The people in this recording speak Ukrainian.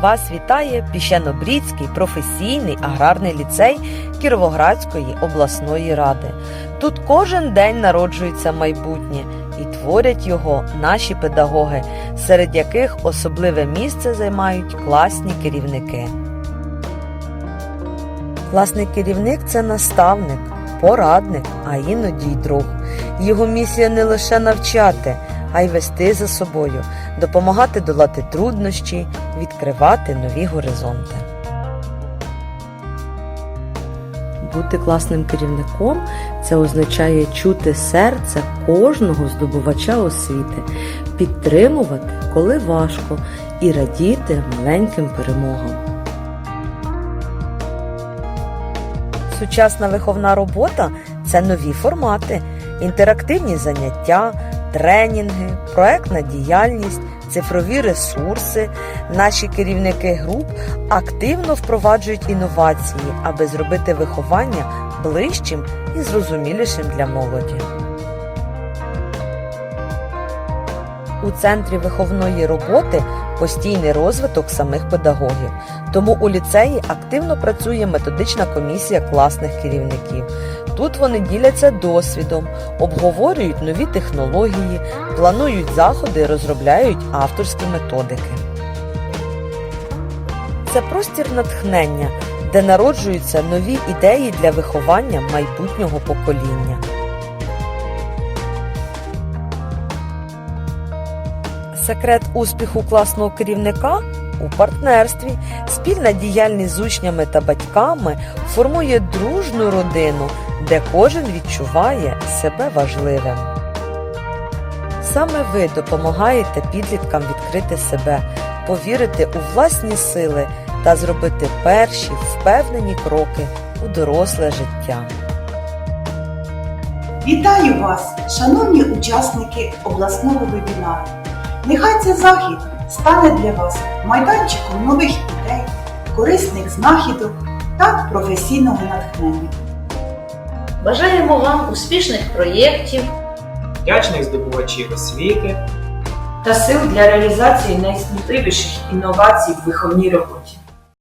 Вас вітає Піщанобрідський професійний аграрний ліцей Кіровоградської обласної ради. Тут кожен день народжується майбутнє і творять його наші педагоги, серед яких особливе місце займають класні керівники. Класний керівник це наставник, порадник, а іноді й друг. Його місія не лише навчати, а й вести за собою, допомагати долати труднощі, відкривати нові горизонти. Бути класним керівником це означає чути серце кожного здобувача освіти, підтримувати, коли важко, і радіти маленьким перемогам. Сучасна виховна робота це нові формати, інтерактивні заняття, тренінги, проектна діяльність, цифрові ресурси. Наші керівники груп активно впроваджують інновації, аби зробити виховання ближчим і зрозумілішим для молоді. У центрі виховної роботи постійний розвиток самих педагогів. Тому у ліцеї активно працює методична комісія класних керівників. Тут вони діляться досвідом, обговорюють нові технології, планують заходи, розробляють авторські методики. Це простір натхнення, де народжуються нові ідеї для виховання майбутнього покоління. Секрет успіху класного керівника у партнерстві. Спільна діяльність з учнями та батьками формує дружну родину, де кожен відчуває себе важливим. Саме ви допомагаєте підліткам відкрити себе, повірити у власні сили та зробити перші впевнені кроки у доросле життя. Вітаю вас, шановні учасники обласного вебінару. Нехай цей захід стане для вас майданчиком нових ідей, корисних знахідок та професійного натхнення. Бажаємо вам успішних проєктів вдячних здобувачів освіти та сил для реалізації найсміливіших інновацій в виховній роботі.